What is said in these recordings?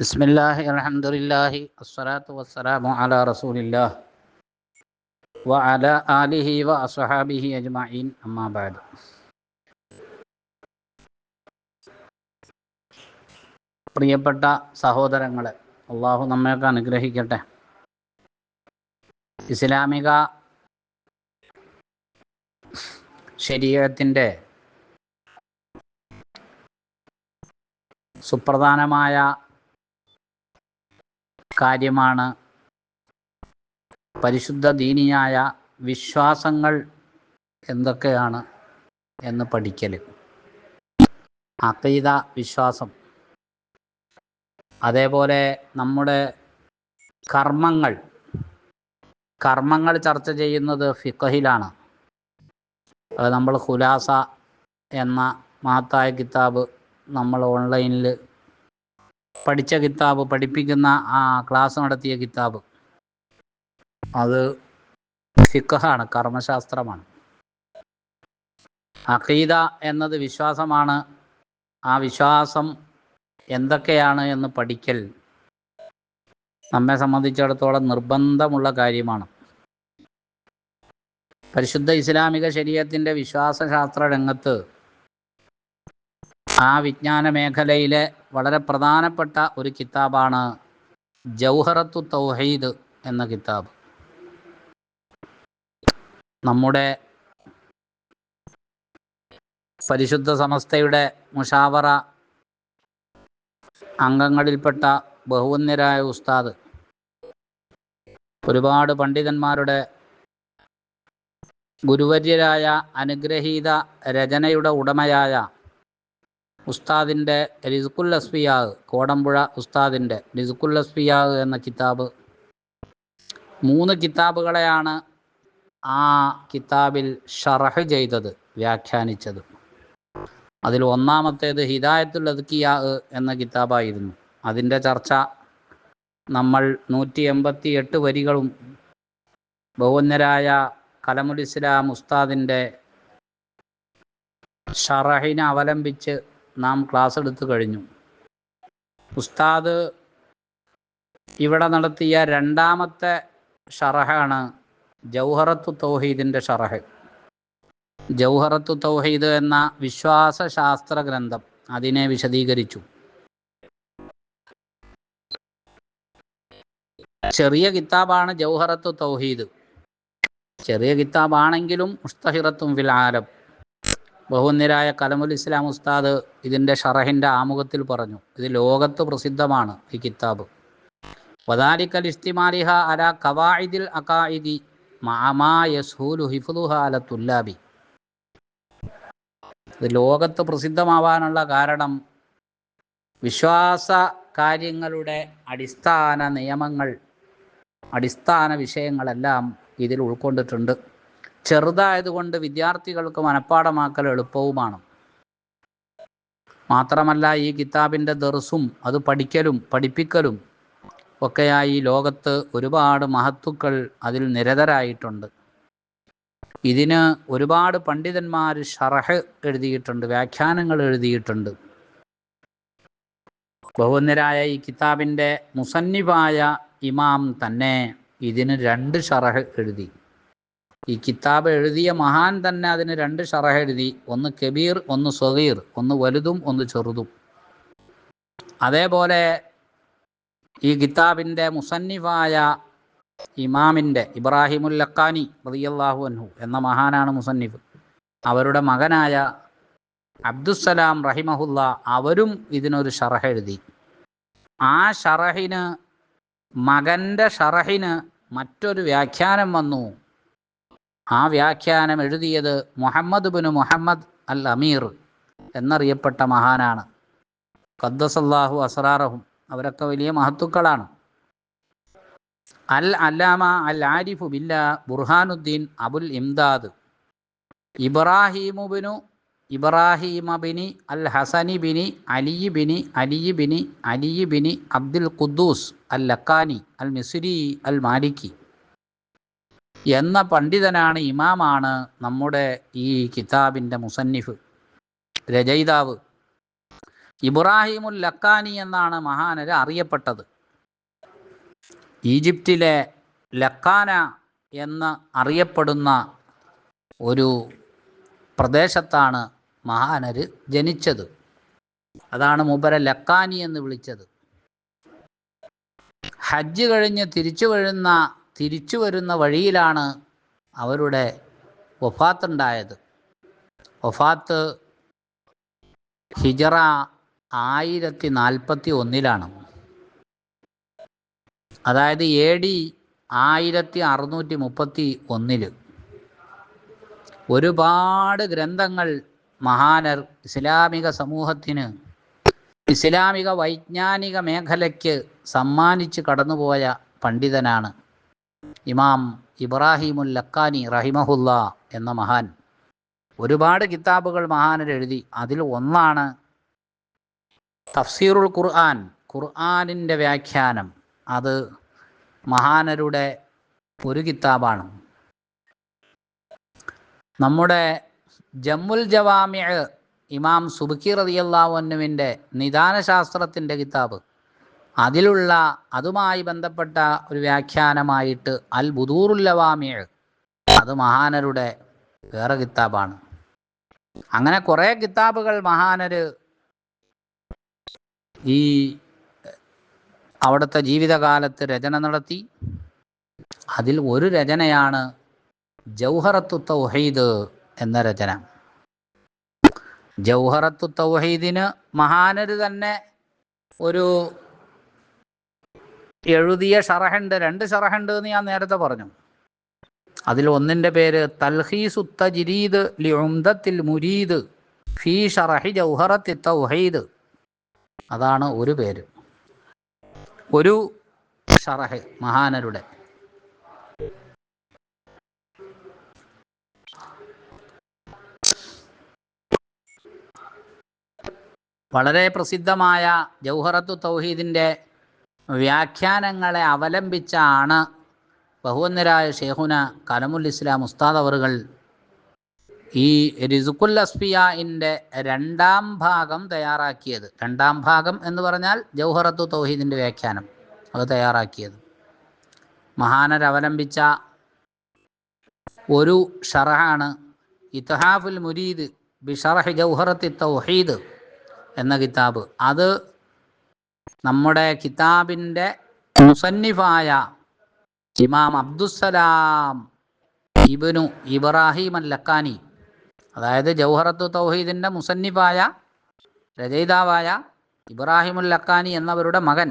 ബിസ്മില്ലാഹി അലഹമുല്ലാഹി അസ്സലാത്തു വസ്സലാമു അല റസൂലില്ലാ വ ആലിഹി വ അസ്ഹാബിഹി അജ്മഈൻ അമ്മാബാദ് പ്രിയപ്പെട്ട സഹോദരങ്ങളെ അള്ളാഹു നമ്മയൊക്കെ അനുഗ്രഹിക്കട്ടെ. ഇസ്ലാമിക ശരീരത്തിന്റെ സുപ്രധാനമായ കാര്യമാണ്. പരിശുദ്ധ ദീനിയായ വിശ്വാസങ്ങൾ എന്തൊക്കെയാണ് എന്ന് പഠിക്കൽ അക്കീത വിശ്വാസം. അതേപോലെ നമ്മുടെ കർമ്മങ്ങൾ. കർമ്മങ്ങൾ ചർച്ച ചെയ്യുന്നത് ഫിഖഹിലാണ്. നമ്മൾ ഖുലാസ എന്ന മഹത്തായ കിതാബ് നമ്മൾ ഓൺലൈനിൽ പഠിച്ച കിതാബ് പഠിപ്പിക്കുന്ന ആ ക്ലാസ് നടത്തിയ കിതാബ്. അത് ഫിഖാണ് കർമ്മശാസ്ത്രമാണ്. അഖീദ എന്നത് വിശ്വാസമാണ്. ആ വിശ്വാസം എന്തൊക്കെയാണ് എന്ന് പഠിക്കൽ നമ്മെ സംബന്ധിച്ചിടത്തോളം നിർബന്ധമുള്ള കാര്യമാണ്. പരിശുദ്ധ ഇസ്ലാമിക ശരീരത്തിന്റെ വിശ്വാസശാസ്ത്ര രംഗത്ത് ആ വിജ്ഞാന മേഖലയിലെ വളരെ പ്രധാനപ്പെട്ട ഒരു കിതാബാണ് ജൗഹറത്തു തൗഹീദ് എന്ന കിതാബ്. നമ്മുടെ പരിശുദ്ധ സമസ്തയുടെ മുഷാവറ അംഗങ്ങളിൽപ്പെട്ട ബഹുവന്യരായ ഉസ്താദ് ഒരുപാട് പണ്ഡിതന്മാരുടെ ഗുരുവര്യരായ അനുഗ്രഹീത രചനയുടെ ഉടമയായ ഉസ്താദിന്റെ റിസുക്കുൽ അസ്ഫിയാഹ് കോടമ്പുഴ ഉസ്താദിന്റെ റിസുക്കുൽ അസ്ഫിയാഹ് എന്ന കിതാബ്. മൂന്ന് കിതാബുകളെയാണ് ആ കിതാബിൽ ഷറഹ് ചെയ്തത് വ്യാഖ്യാനിച്ചത്. അതിൽ ഒന്നാമത്തേത് ഹിദായത്തുൽ അദ്ക്കിയ എന്ന കിതാബായിരുന്നു. അതിന്റെ ചർച്ച നമ്മൾ നൂറ്റി എൺപത്തി എട്ട് വരികളും ബഹുന്നരായ കലമുൽ ഇസ്ലാം ഉസ്താദിന്റെ ഷറഹിനെ അവലംബിച്ച് നാം ക്ലാസ് എടുത്തു കഴിഞ്ഞു. ഉസ്താദ് ഇവിടെ നടത്തിയ രണ്ടാമത്തെ ഷറഹാണ് ജൗഹറത്തു തൗഹീദിന്റെ ഷറഹ്. ജൗഹറത്തു തൗഹീദ് എന്ന വിശ്വാസ ശാസ്ത്ര ഗ്രന്ഥം അതിനെ വിശദീകരിച്ചു. ചെറിയ കിതാബാണ് ജൗഹറത്തു തൗഹീദ്. ചെറിയ കിതാബാണെങ്കിലും മുസ്തഹിറത്തും ഫിൽ ആലം. ബഹുന്നിരായ കലമുൽ ഇസ്ലാം ഉസ്താദ് ഇതിന്റെ ഷറഹിന്റെ ആമുഖത്തിൽ പറഞ്ഞു. ഇത് ലോകത്ത് പ്രസിദ്ധമാണ് ഈ കിതാബ്. വദാലിക്കൽ ഇസ്തിമാലിഹ അല കവായിദിൽ അക്കായിദി മാമാ യസ്ഹൂലു ഹിഫുലുഹ ഇത് ലോകത്ത് പ്രസിദ്ധമാവാനുള്ള കാരണം വിശ്വാസ കാര്യങ്ങളുടെ അടിസ്ഥാന നിയമങ്ങൾ അടിസ്ഥാന വിഷയങ്ങളെല്ലാം ഇതിൽ ഉൾക്കൊണ്ടിട്ടുണ്ട്. ചെറുതായതുകൊണ്ട് വിദ്യാർത്ഥികൾക്ക് മനഃപ്പാടമാക്കൽ എളുപ്പവുമാണ്. മാത്രമല്ല ഈ കിതാബിന്റെ ദർസും അത് പഠിക്കലും പഠിപ്പിക്കലും ഒക്കെയായി ലോകത്ത് ഒരുപാട് മഹത്തുക്കൾ അതിൽ നിരതരായിട്ടുണ്ട്. ഇതിന് ഒരുപാട് പണ്ഡിതന്മാർ ഷറഹ് എഴുതിയിട്ടുണ്ട് വ്യാഖ്യാനങ്ങൾ എഴുതിയിട്ടുണ്ട്. ബഹുവന്നരായ ഈ കിതാബിന്റെ മുസന്നിഫായ ഇമാം തന്നെ ഇതിന് രണ്ട് ഷറഹ് എഴുതി. ഈ കിതാബ് എഴുതിയ മഹാൻ തന്നെ അതിന് രണ്ട് ഷറഹ എഴുതി. ഒന്ന് കബീർ ഒന്ന് സൊഹീർ ഒന്ന് വലുതും ഒന്ന് ചെറുതും. അതേപോലെ ഈ കിതാബിന്റെ മുസന്നിഫായ ഇമാമിന്റെ ഇബ്രാഹിമുൽ ലക്കാനി റതിയല്ലാഹു അൻഹു എന്ന മഹാനാണ് മുസന്നിഫ്. അവരുടെ മകനായ അബ്ദുസലാം റഹിമഹുല്ല അവരും ഇതിനൊരു ഷറഹ എഴുതി. ആ ഷറഹിന് മകന്റെ ഷറഹിന് മറ്റൊരു വ്യാഖ്യാനം വന്നു. ആ വ്യാഖ്യാനം എഴുതിയത് മുഹമ്മദ് ബിന് മുഹമ്മദ് അൽ അമീർ എന്നറിയപ്പെട്ട മഹാനാണ്. ഖദ്ദസല്ലാഹു അസറാറഹും അവരൊക്കെ വലിയ മഹത്തുക്കളാണ്. അൽ അല്ലാമ അൽ ആരിഫു ബില്ല ബുർഹാനുദ്ദീൻ അബുൽ ഇംദാദ്. ഇബ്രാഹിമുബിനു ഇബ്രാഹിമ ബിനി അൽ ഹസനി ബിനി അലി ബിനി അലി ബിനി അലി ബിനി അബ്ദുൽ ഖുദ്ദൂസ് അൽ ലക്കാനി അൽ മിസുരി അൽ മാലിക്കി എന്ന പണ്ഡിതനാണ് ഇമാമാണ് നമ്മുടെ ഈ കിതാബിന്റെ മുസന്നിഫ് രചയിതാവ്. ഇബ്രാഹിമുൽ ലക്കാനി എന്നാണ് മഹാനര് അറിയപ്പെട്ടത്. ഈജിപ്തിലെ ലക്കാന എന്ന് അറിയപ്പെടുന്ന ഒരു പ്രദേശത്താണ് മഹാനര് ജനിച്ചത്. അതാണ് മുബര ലക്കാനി എന്ന് വിളിച്ചത്. ഹജ്ജ് കഴിഞ്ഞ് തിരിച്ചു വരുന്ന തിരിച്ചു വരുന്ന വഴിയിലാണ് അവരുടെ വഫാത്തുണ്ടായത്. വഫാത്ത് ഹിജറ ആയിരത്തി നാൽപ്പത്തി ഒന്നിലാണ് അതായത് എ ഡി ആയിരത്തി അറുന്നൂറ്റി മുപ്പത്തി ഒന്നിൽ ഒരുപാട് ഗ്രന്ഥങ്ങൾ മഹാനർ ഇസ്ലാമിക സമൂഹത്തിന് ഇസ്ലാമിക വൈജ്ഞാനിക മേഖലയ്ക്ക് സമ്മാനിച്ച് കടന്നുപോയ പണ്ഡിതനാണ് ഇമാം ഇബ്രാഹിമുൽ ലക്കാനി റഹിമഹുല്ല എന്ന മഹാൻ. ഒരുപാട് കിതാബുകൾ മഹാനർ എഴുതി അതിൽ ഒന്നാണ് തഫ്സീറുൽ ഖുർആൻ ഖുർആാനിന്റെ വ്യാഖ്യാനം. അത് മഹാനരുടെ ഒരു കിതാബാണ്. നമ്മുടെ ജമ്മുൽ ജവാമിഅ ഇമാം സുബുക്കി റതിയല്ലാവുന്നുവിന്റെ നിദാനശാസ്ത്രത്തിന്റെ കിതാബ്. അതിലുള്ള അതുമായി ബന്ധപ്പെട്ട ഒരു വ്യാഖ്യാനമായിട്ട് അൽ ബുദൂറുല്ലവാമിയ അത് മഹാനരുടെ വേറെ കിതാബാണ്. അങ്ങനെ കുറേ കിതാബുകൾ മഹാനര് ഈ അവിടുത്തെ ജീവിതകാലത്ത് രചന നടത്തി. അതിൽ ഒരു രചനയാണ് ജൗഹറത്തു തൗഹീദ് എന്ന രചന. ജൗഹറത്തു തൗഹീദിന് മഹാനര് തന്നെ ഒരു എഴുതിയ ഷറഹുണ്ട് രണ്ട് ഷറഹുണ്ട് എന്ന് ഞാൻ നേരത്തെ പറഞ്ഞു. അതിൽ ഒന്നിന്റെ പേര് തൽഹീസു ലിഉംദത്തിൽ മുരീദ് ഫീ ഷറഹി ജൗഹറത്തി തൗഹീദ്. അതാണ് ഒരു പേര്. ഒരു ഷറഹ് മഹാനരുടെ. വളരെ പ്രസിദ്ധമായ ജൗഹറത്തു തൗഹീദിന്റെ വ്യാഖ്യാനങ്ങളെ അവലംബിച്ചാണ് ബഹുവന്നരായ ഷേഹുന കലമുൽ ഇസ്ലാം ഉസ്താദ് അവറുകൾ ഈ റിസുക്കുൽ അസ്ഫിയാന്റെ രണ്ടാം ഭാഗം തയ്യാറാക്കിയത്. രണ്ടാം ഭാഗം എന്ന് പറഞ്ഞാൽ ജൗഹറത്തു തൗഹീദിന്റെ വ്യാഖ്യാനം അത് തയ്യാറാക്കിയത്. മഹാനരവലംബിച്ച ഒരു ഷറഹാണ് ഇത്തഹാഫുൽ മുരീദ് ബിഷറഹ് ജൗഹറത്തി തൗഹീദ് എന്ന കിതാബ്. അത് നമ്മുടെ കിതാബിന്റെ മുസന്നിഫായ ഇമാം അബ്ദുസലാം ഇബനു ഇബ്രാഹിം അൽ ലക്കാനി അതായത് ജൗഹറത്തു തൗഹീദിന്റെ മുസന്നിഫായ രചയിതാവായ ഇബ്രാഹിമുൽ ലക്കാനി എന്നവരുടെ മകൻ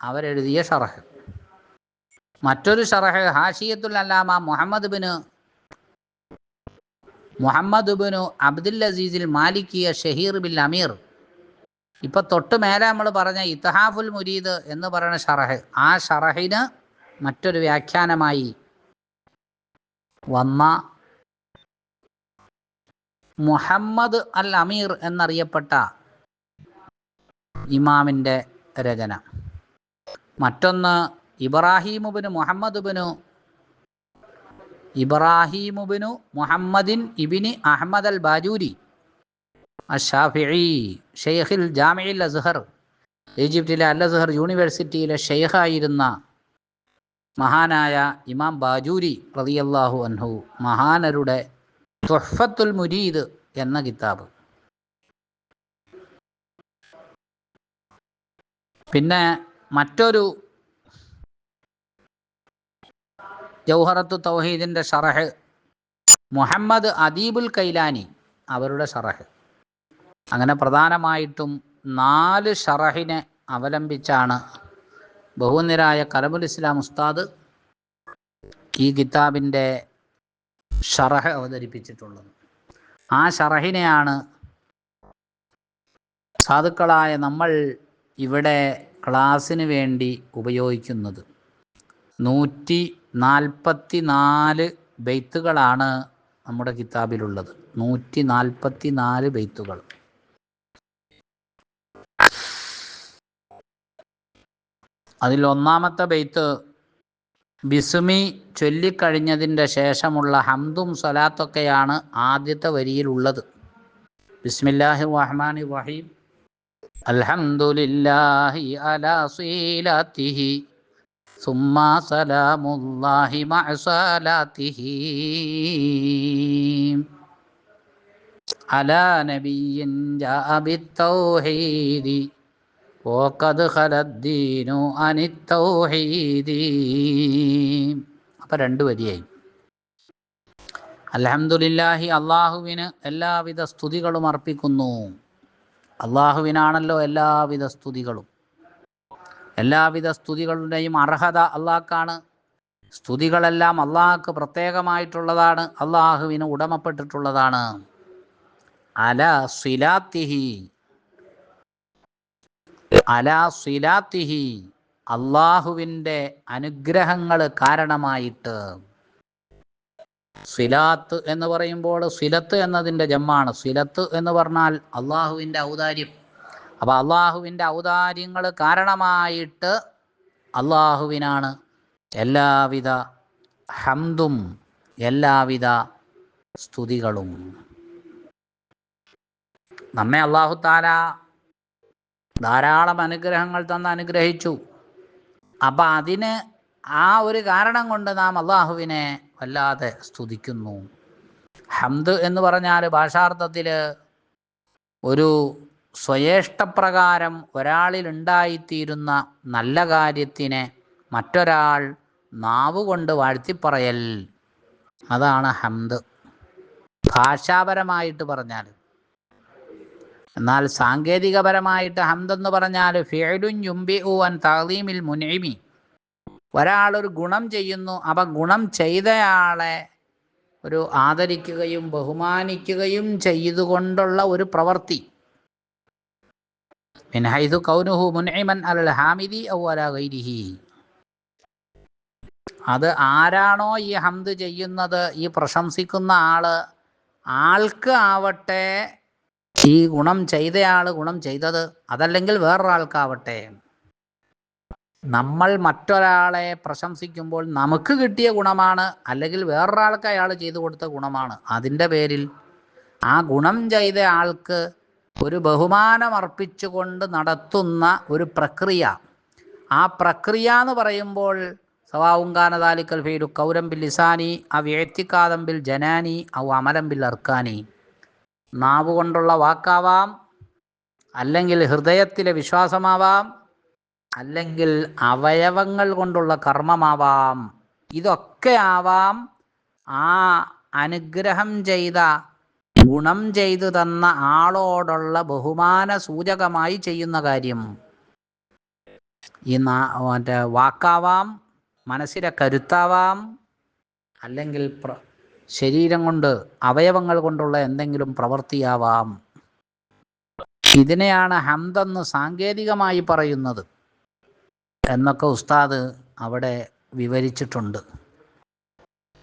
അവരെഴുതിയ ഷറഹ്. മറ്റൊരു ഷറഹ് ഹാഷിയത്തുൽ അല്ലാമ മുഹമ്മദ് ബിന് മുഹമ്മദ് ബിനു അബ്ദുൽ അസീസിൽ മാലിക്കിയ ഷഹീർ ബിൽ അമീർ ഇപ്പൊ തൊട്ട് മേലെ നമ്മൾ പറഞ്ഞ ഇത്തഹാഫുൽ മുരീദ് എന്ന് പറയുന്ന ഷറഹ്. ആ ഷറഹിന് മറ്റൊരു വ്യാഖ്യാനമായി വന്ന മുഹമ്മദ് അൽ അമീർ എന്നറിയപ്പെട്ട ഇമാമിന്റെ രചന. മറ്റൊന്ന് ഇബ്രാഹീമുബിന് മുഹമ്മദുബിനു ഇബ്രാഹിമുബിനു മുഹമ്മദിൻ ഇബിനി അഹമ്മദ് അൽ ബാജൂരി അഷാഫിഇ ഷെയ്ഖിൽ ജാമിയിൽ അസ്ഹർ. ഈജിപ്തിലെ അൽ അസ്ഹർ യൂണിവേഴ്സിറ്റിയിലെ ഷെയ്ഖായിരുന്ന മഹാനായ ഇമാം ബാജൂരി റളിയല്ലാഹു അൻഹു മഹാനരുടെ തുഹ്ഫത്തുൽ മുരീദ് എന്ന കിതാബ്. പിന്നെ മറ്റൊരു ജൗഹറത്തു തൗഹീദിന്റെ ഷറഹ് മുഹമ്മദ് അദീബുൽ കൈലാനി അവരുടെ ഷറഹ്. അങ്ങനെ പ്രധാനമായിട്ടും നാല് ഷറഹിനെ അവലംബിച്ചാണ് ബഹുനിരായ കലമുൽ ഇസ്ലാം ഉസ്താദ് ഈ കിതാബിന്റെ ഷറഹ് അവതരിപ്പിച്ചിട്ടുള്ളത്. ആ ഷറഹിനെയാണ് സാധുക്കളായ നമ്മൾ ഇവിടെ ക്ലാസ്സിന് വേണ്ടി ഉപയോഗിക്കുന്നത്. നൂറ്റി നാൽപ്പത്തി നാല് ബെയ്ത്തുകളാണ് നമ്മുടെ കിതാബിലുള്ളത്. നൂറ്റി നാൽപ്പത്തി നാല് ബെയ്ത്തുകൾ. അതിൽ ഒന്നാമത്തെ ബെയ്ത്ത് ബിസുമി ചൊല്ലിക്കഴിഞ്ഞതിൻ്റെ ശേഷമുള്ള ഹംദും സ്വലാത്തൊക്കെയാണ് ആദ്യത്തെ വരിയിലുള്ളത് ബിസ്മില്ലാഹി റഹ്മാൻ റഹീം الحمد لله على صلته ثم سلام الله مع صلاته على نبي جاء بالتوحيد وقد خلى الدين عن التوحيد അപ്പം രണ്ട് വരിയായി അലഹമുല്ലാഹി അള്ളാഹുവിന് എല്ലാവിധ സ്തുതികളും അർപ്പിക്കുന്നു അള്ളാഹുവിനാണല്ലോ എല്ലാവിധ സ്തുതികളും എല്ലാവിധ സ്തുതികളുടെയും അർഹത അള്ളാഹ്ക്കാണ് സ്തുതികളെല്ലാം അള്ളാഹ്ക്ക് പ്രത്യേകമായിട്ടുള്ളതാണ് അള്ളാഹുവിന് ഉടമപ്പെട്ടിട്ടുള്ളതാണ് അല സിലാത്തിഹി അല സിലാത്തിഹി അള്ളാഹുവിന്റെ അനുഗ്രഹങ്ങൾ കാരണമായിട്ട്. സിലാത്ത് എന്ന് പറയുമ്പോൾ സിലത്ത് എന്നതിന്റെ ജമ്മാണ്. സിലത്ത് എന്ന് പറഞ്ഞാൽ അള്ളാഹുവിന്റെ ഔദാര്യം. അപ്പോൾ അള്ളാഹുവിന്റെ ഔദാര്യങ്ങൾ കാരണമായിട്ട് അള്ളാഹുവിനാണ് എല്ലാവിധ ഹംദും എല്ലാവിധ സ്തുതികളും. നമ്മെ അള്ളാഹു താല ധാരാളം അനുഗ്രഹങ്ങൾ തന്ന് അനുഗ്രഹിച്ചു. അപ്പം അതിന് ആ ഒരു കാരണം കൊണ്ട് നാം അള്ളാഹുവിനെ വല്ലാതെ സ്തുതിക്കുന്നു. ഹംദ് എന്ന് പറഞ്ഞാൽ ഭാഷാർത്ഥത്തിൽ ഒരു സ്വയേഷ്ടപ്രകാരം ഒരാളിൽ ഉണ്ടായിത്തീരുന്ന നല്ല കാര്യത്തിനെ മറ്റൊരാൾ നാവുകൊണ്ട് വാഴ്ത്തിപ്പറയൽ. അതാണ് ഹംദ്. ഭാഷാപരമായിട്ട് പറഞ്ഞാൽ എന്നാൽ സാങ്കേതികപരമായിട്ട് ഹംദെന്ന് പറഞ്ഞാൽ ഫേലുൻ യുംബി ഊവൻ തഹീമിൽ മുനൈമി ഒരാളൊരു ഗുണം ചെയ്യുന്നു അപ്പം ഗുണം ചെയ്തയാളെ ഒരു ആദരിക്കുകയും ബഹുമാനിക്കുകയും ചെയ്തുകൊണ്ടുള്ള ഒരു പ്രവൃത്തി മിൻഹൈദു കൗനുഹു മുൻഇമൻ അലൽ ഹാമിദി ഔ അലാ അത് ആരാണോ ഈ ഹംദ് ചെയ്യുന്നത് ഈ പ്രശംസിക്കുന്ന ആൾ ആൾക്ക് ആവട്ടെ ഈ ഗുണം ചെയ്തയാൾ ഗുണം ചെയ്തത് അതല്ലെങ്കിൽ വേറൊരാൾക്കാവട്ടെ. നമ്മൾ മറ്റൊരാളെ പ്രശംസിക്കുമ്പോൾ നമുക്ക് കിട്ടിയ ഗുണമാണ് അല്ലെങ്കിൽ വേറൊരാൾക്ക് അയാൾ ചെയ്തു കൊടുത്ത ഗുണമാണ്. അതിന്റെ പേരിൽ ആ ഗുണം ചെയ്ത ആൾക്ക് ഒരു ബഹുമാനം അർപ്പിച്ചുകൊണ്ട് നടത്തുന്ന ഒരു പ്രക്രിയ. ആ പ്രക്രിയ എന്ന് പറയുമ്പോൾ സവാവുങ്കാനതാലിക്കൽ ഫീലു കൗരംബിൽ ലിസാനി ആ വ്യക്തിക്കാതം ജനാനി ഔ അമരമ്പിൽ അർക്കാനി. നാവ് കൊണ്ടുള്ള വാക്കാവാം അല്ലെങ്കിൽ ഹൃദയത്തിലെ വിശ്വാസമാവാം അല്ലെങ്കിൽ അവയവങ്ങൾ കൊണ്ടുള്ള കർമ്മമാവാം. ഇതൊക്കെ ആവാം ആ അനുഗ്രഹം ചെയ്ത ഗുണം ചെയ്തു തന്ന ആളോടുള്ള ബഹുമാന സൂചകമായി ചെയ്യുന്ന കാര്യം. ഈ മറ്റേ വാക്കാവാം മനസ്സിലെ കരുത്താവാം അല്ലെങ്കിൽ ശരീരം കൊണ്ട് അവയവങ്ങൾ കൊണ്ടുള്ള എന്തെങ്കിലും പ്രവൃത്തിയാവാം. ഇതിനെയാണ് ഹംദെന്ന് സാങ്കേതികമായി പറയുന്നത്. എന്നൊക്കെ ഉസ്താദ് അവിടെ വിവരിച്ചിട്ടുണ്ട്.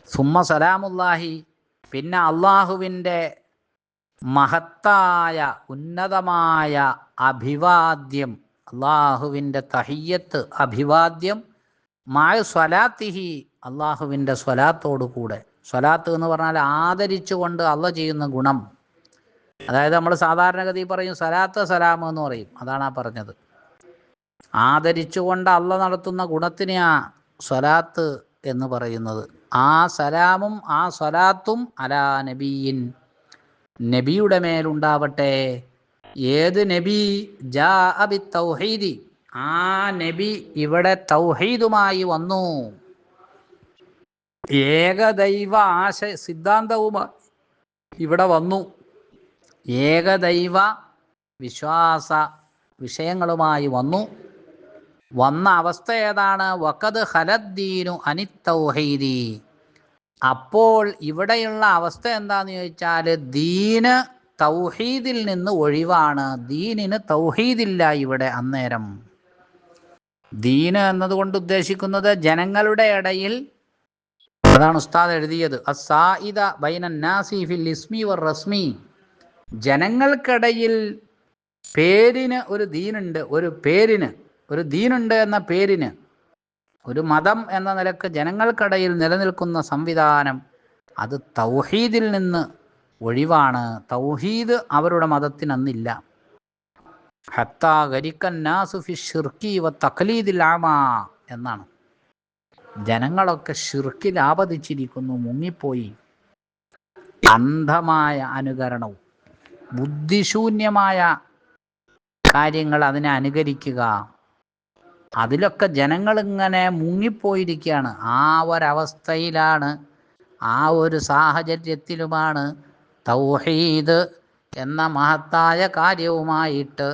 സുമ്മ സലാമുല്ലാഹി പിന്നെ അള്ളാഹുവിന്റെ മഹത്തായ ഉന്നതമായ അഭിവാദ്യം അള്ളാഹുവിന്റെ തഹിയത്ത് അഭിവാദ്യം മായ സ്വലാത്തിഹി അള്ളാഹുവിന്റെ സ്വലാത്തോടു കൂടെ സ്വലാത്ത് എന്ന് പറഞ്ഞാൽ ആദരിച്ചുകൊണ്ട് അള്ള ചെയ്യുന്ന ഗുണം. അതായത് നമ്മൾ സാധാരണഗതി പറയും സലാത്ത് സലാം എന്ന് പറയും. അതാണ് ആ പറഞ്ഞത്. ആദരിച്ചുകൊണ്ട് അള്ള നടത്തുന്ന ഗുണത്തിനെയാ സ്വലാത്ത് എന്ന് പറയുന്നത്. ആ സലാമും ആ സ്വലാത്തും അലാ നബീൻ നബിയുടെ മേലുണ്ടാവട്ടെ. ഏത് നബി ജാ അബി തൗഹീദി? ആ നബി ഇവിടെ തൗഹീദുമായി വന്നു. ഏകദൈവ ആശ സിദ്ധാന്തവുമായി ഇവിടെ വന്നു. ഏകദൈവ വിശ്വാസ വിഷയങ്ങളുമായി വന്നു. വന്ന അവസ്ഥ ഏതാണ്? വക്കത് ഹലദ്ദീനു അനിത്തൗഹീദി. അപ്പോൾ ഇവിടെയുള്ള അവസ്ഥ എന്താന്ന് ചോദിച്ചാൽ ദീന് തൗഹീദിൽ നിന്ന് ഒഴിവാണ്. ദീനിന് തൗഹീദില്ല ഇവിടെ അന്നേരം. ദീന് എന്നതുകൊണ്ട് ഉദ്ദേശിക്കുന്നത് ജനങ്ങളുടെ ഇടയിൽ അതാണ് ഉസ്താദ് എഴുതിയത്. അസായിദ നാസി ഫിൽ ഇസ്മി വർ റസ്മി. ജനങ്ങൾക്കിടയിൽ പേരിന് ഒരു ദീനുണ്ട്. ഒരു പേരിന് ഒരു ദീനുണ്ട് എന്ന പേരിന് ഒരു മതം എന്ന നിലയ്ക്ക് ജനങ്ങൾക്കിടയിൽ നിലനിൽക്കുന്ന സംവിധാനം അത് തൗഹീദിൽ നിന്ന് ഒഴിവാണ്. തൗഹീദ് അവരുടെ മതത്തിന് അന്നില്ല. ഹത്താ ഗരിക്കന്നാസുഫി ഷിർക്കി വ തഖലീദിൽ ആമാ എന്നാണ്. ജനങ്ങളൊക്കെ ഷിർക്കിൽ ആപതിച്ചിരിക്കുന്നു മുങ്ങിപ്പോയി. അന്ധമായ അനുകരണവും ബുദ്ധിശൂന്യമായ കാര്യങ്ങൾ അതിനെ അനുകരിക്കുക. അതിലൊക്കെ ജനങ്ങൾ ഇങ്ങനെ മുങ്ങിപ്പോയിരിക്കുകയാണ്. ആ ഒരവസ്ഥയിലാണ് ആ ഒരു സാഹചര്യത്തിലുമാണ് തൗഹീദ് എന്ന മഹത്തായ കാര്യവുമായിട്ട്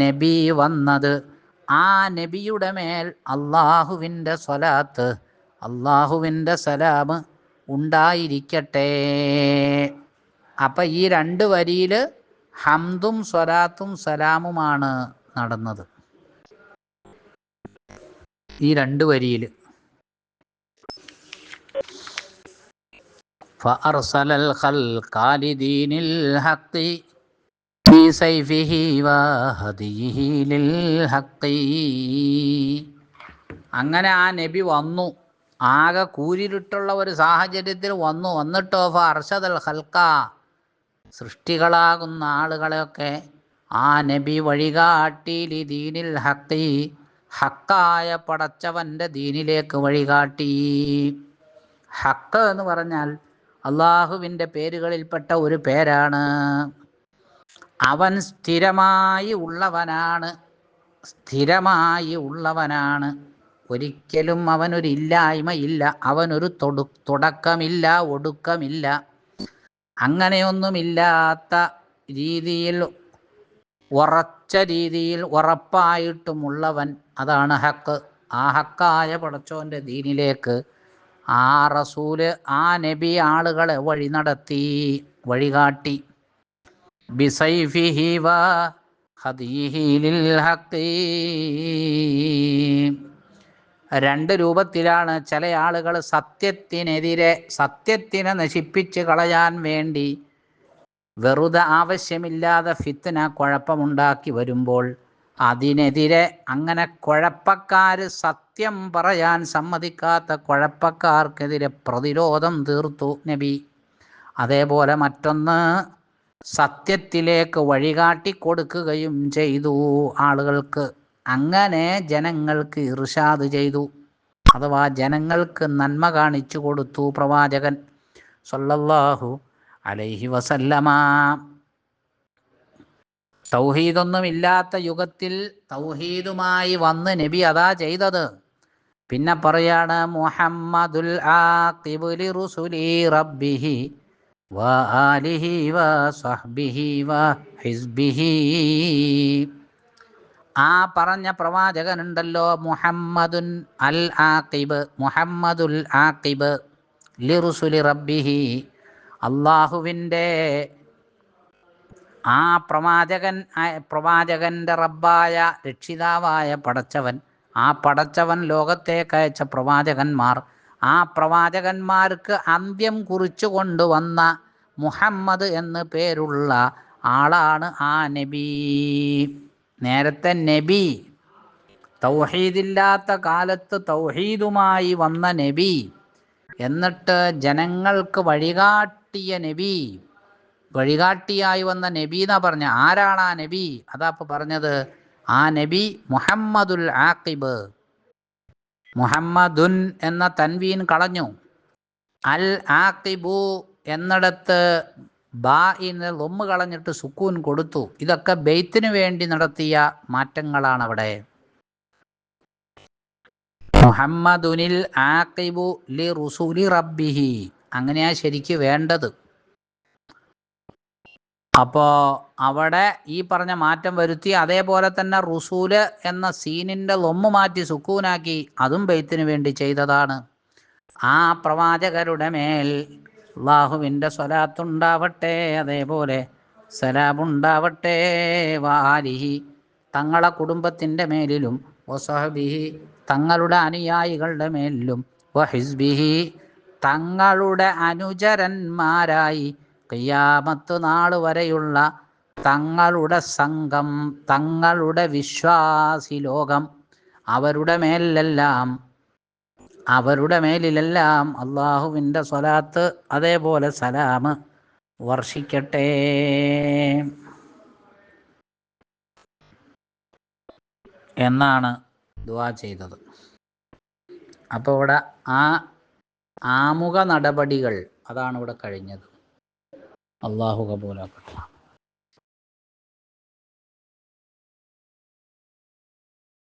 നബി വന്നത്. ആ നബിയുടെ മേൽ അള്ളാഹുവിൻ്റെ സ്വലാത്ത് അള്ളാഹുവിൻ്റെ സലാം ഉണ്ടായിരിക്കട്ടെ അപ്പം ഈ രണ്ട് വരിയിൽ ഹംദും സ്വലാത്തും സലാമുമാണ് നടന്നത് ഈ രണ്ട് വരിയിൽ فأرسل الخلق لدين الحق بسيفه وهديه للحق അങ്ങനെ ആ നബി വന്നു ആകെ കൂരിരുട്ടുള്ള ഒരു സാഹചര്യത്തിൽ വന്നു വന്നിട്ടോ അർഷദൽ ഹൽക്ക സൃഷ്ടികളാകുന്ന ആളുകളെയൊക്കെ ആ നബി വഴികാട്ടി ദീനിൽ ഹക്കി ഹക്കായ പടച്ചവൻ്റെ ദീനിലേക്ക് വഴികാട്ടി ഹക്ക് എന്ന് പറഞ്ഞാൽ അള്ളാഹുവിൻ്റെ പേരുകളിൽപ്പെട്ട ഒരു പേരാണ് അവൻ സ്ഥിരമായി ഉള്ളവനാണ്. സ്ഥിരമായി ഉള്ളവനാണ്. ഒരിക്കലും അവനൊരു ഇല്ലായ്മയില്ല. അവനൊരു തൊടു തുടക്കമില്ല ഒടുക്കമില്ല. അങ്ങനെയൊന്നുമില്ലാത്ത രീതിയിൽ ഉറച്ച രീതിയിൽ ഉറപ്പായിട്ടുമുള്ളവൻ അതാണ് ഹക്ക്. ആ ഹക്കായ പടച്ചോന്റെ ദീനിലേക്ക് ആ റസൂൽ ആ നബി ആളുകളെ വഴി നടത്തി വഴികാട്ടി. ബിസൈഫിഹി വാ ഹദീഹി ലിൽ രണ്ട് രൂപത്തിലാണ് ചില ആളുകൾ സത്യത്തിനെതിരെ സത്യത്തിനെ നശിപ്പിച്ച് കളയാൻ വേണ്ടി വെറുതെ ആവശ്യമില്ലാതെ ഫിത്തിന കുഴപ്പമുണ്ടാക്കി വരുമ്പോൾ അതിനെതിരെ അങ്ങനെ കുഴപ്പക്കാർ സത്യം പറയാൻ സമ്മതിക്കാത്ത കുഴപ്പക്കാർക്കെതിരെ പ്രതിരോധം തീർത്തു നബി. അതേപോലെ മറ്റൊന്ന് സത്യത്തിലേക്ക് വഴികാട്ടി കൊടുക്കുകയും ചെയ്തു ആളുകൾക്ക്. അങ്ങനെ ജനങ്ങൾക്ക് ഇർഷാദ് ചെയ്തു. അഥവാ ജനങ്ങൾക്ക് നന്മ കാണിച്ചു കൊടുത്തു പ്രവാചകൻ. സൊല്ലാഹു അലൈഹി വസല്ലമ. തൗഹീദൊന്നുമില്ലാത്ത യുഗത്തിൽ തൗഹീദുമായി വന്ന് നബി അതാ ചെയ്തത്. പിന്നെ പറയാണ് മുഹമ്മദുൽ റബ്ബിഹി ആ പറഞ്ഞ പ്രവാചകനുണ്ടല്ലോ മുഹമ്മദുൻ അൽ ആക്കിബ് മുഹമ്മദുൽ ആക്കിബ് ലിറുസുലി റബ്ബിഹി. അള്ളാഹുവിന്റെ ആ പ്രവാചകൻ പ്രവാചകന്റെ റബ്ബായ രക്ഷിതാവായ പടച്ചവൻ ആ പടച്ചവൻ ലോകത്തേക്കയച്ച പ്രവാചകന്മാർ ആ പ്രവാചകന്മാർക്ക് അന്ത്യം കുറിച്ചു കൊണ്ടുവന്ന മുഹമ്മദ് എന്ന് പേരുള്ള ആളാണ് ആ നബി. നേരത്തെ നബി തൗഹീദില്ലാത്ത കാലത്ത് തൗഹീദുമായി വന്ന നബി എന്നിട്ട് ജനങ്ങൾക്ക് വഴികാട്ടിയ നബി വഴികാട്ടിയായി വന്ന നബി എന്നാ പറഞ്ഞ ആരാണ് ആ നബി? അതാ പറഞ്ഞത് ആ നബി മുഹമ്മദുൽ ആക്കിബ് മുഹമ്മദുൻ എന്ന തൻവീൻ കളഞ്ഞു. അൽ ആക്കിബു എന്നിടത്ത് ബാഇന് ലൊമ്മ് കളഞ്ഞിട്ട് സുക്കൂൻ കൊടുത്തു. ഇതൊക്കെ ബെയ്ത്തിന് വേണ്ടി നടത്തിയ മാറ്റങ്ങളാണ് അവിടെ മുഹമ്മദുനിൽ ആക്കിബു ലി റുസൂലി റബ്ബിഹി. അങ്ങനെയാ ശരിക്ക് വേണ്ടത്. അപ്പോൾ അവിടെ ഈ പറഞ്ഞ മാറ്റം വരുത്തി അതേപോലെ തന്നെ റുസൂൽ എന്ന സീനിന്റെ ലൊമ്മ് മാറ്റി സുക്കൂനാക്കി അതും ബെയ്ത്തിന് വേണ്ടി ചെയ്തതാണ്. ആ പ്രവാചകരുടെ മേൽ അള്ളാഹുവിന്റെ സ്വലാത്തുണ്ടാവട്ടെ അതേപോലെ സലാബുണ്ടാവട്ടെ വാലിഹി തങ്ങളെ കുടുംബത്തിന്റെ മേലിലും വസഹബിഹി തങ്ങളുടെ അനുയായികളുടെ മേലിലും വഹിസ്ബിഹി തങ്ങളുടെ അനുചരന്മാരായി കയ്യാമത്ത് നാൾ വരെയുള്ള തങ്ങളുടെ സംഘം തങ്ങളുടെ വിശ്വാസി ലോകം അവരുടെ മേലിലെല്ലാം അവരുടെ മേലിലെല്ലാം അള്ളാഹുവിന്റെ സ്വലാത്ത് അതേപോലെ സലാം വർഷിക്കട്ടെ. എന്നാണ് ദുവാ ചെയ്തത്. അപ്പോൾ ഇവിടെ ആ ആമുഖ നടപടികൾ അതാണ് ഇവിടെ കഴിഞ്ഞത്. അള്ളാഹു കബൂലാക്കട്ടെ.